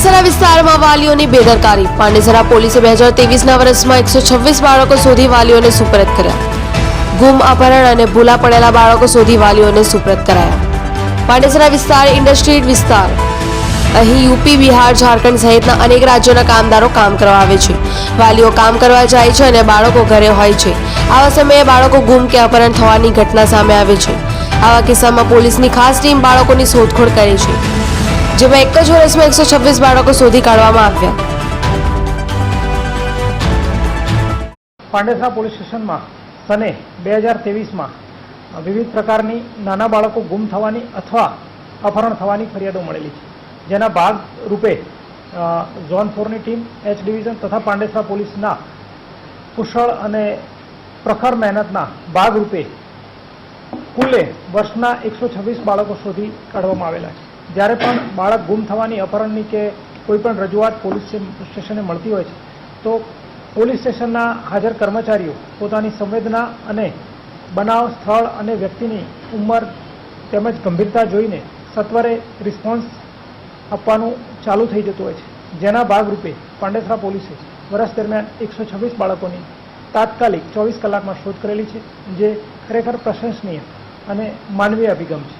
પાંડેસરા વિસ્તારમાં વાલીઓની બેદરકારી. પાંડેસરા પોલીસે બે હજાર ત્રેવીસના વર્ષમાં એકસો છવ્વીસ બાળકો શોધી વાલીઓને સુપરત કર્યા. ગુમ અપહરણ અને ભૂલા પડેલા બાળકો શોધી વાલીઓને સુપરત કરાયા. પાંડેસરા વિસ્તાર ઇન્ડસ્ટ્રીયલ વિસ્તાર. અહીં યુપી, બિહાર, ઝારખંડ સહિતના અનેક રાજ્યોના કામદારો કામ કરવા આવે છે. વાલીઓ કામ કરવા જાય છે અને બાળકો ઘરે હોય છે. આવા સમયે બાળકો ગુમ કે અપહરણ થવાની ઘટના સામે આવે છે. આવા કિસ્સામાં પોલીસની ખાસ ટીમ બાળકોની શોધખોળ કરે છે. જેમાં એક જ વર્ષમાં એકસો છવ્વીસ બાળકો શોધી કાઢવામાં આવ્યા. પાંડેસરા પોલીસ સ્ટેશનમાં સને બે હજાર ત્રેવીસમાં વિવિધ પ્રકારની નાના બાળકો ગુમ થવાની અથવા અપહરણ થવાની ફરિયાદો મળેલી છે. જેના ભાગ રૂપે ઝોન ફોરની ટીમ, એચ ડિવિઝન તથા પાંડેસરા પોલીસના કુશળ અને પ્રખર મહેનતના ભાગરૂપે કુલે વર્ષના એકસો છવ્વીસ બાળકો શોધી કાઢવામાં આવેલા છે. જ્યારે પણ બાળક ગુમ થવાની અપહરણની કે કોઈ પણ રજૂઆત પોલીસ સ્ટેશને મળતી હોય છે, તો પોલીસ સ્ટેશનના હાજર કર્મચારીઓ પોતાની સંવેદના અને બનાવ સ્થળ અને વ્યક્તિની ઉંમર તેમજ ગંભીરતા જોઈને સત્વરે રિસ્પોન્સ આપવાનું ચાલુ થઈ જતું હોય છે. જેના ભાગરૂપે પાંડેસરા પોલીસે વર્ષ દરમિયાન એકસો છવ્વીસ બાળકોની તાત્કાલિક ચોવીસ કલાકમાં શોધ કરેલી છે, જે ખરેખર પ્રશંસનીય અને માનવીય અભિગમ છે.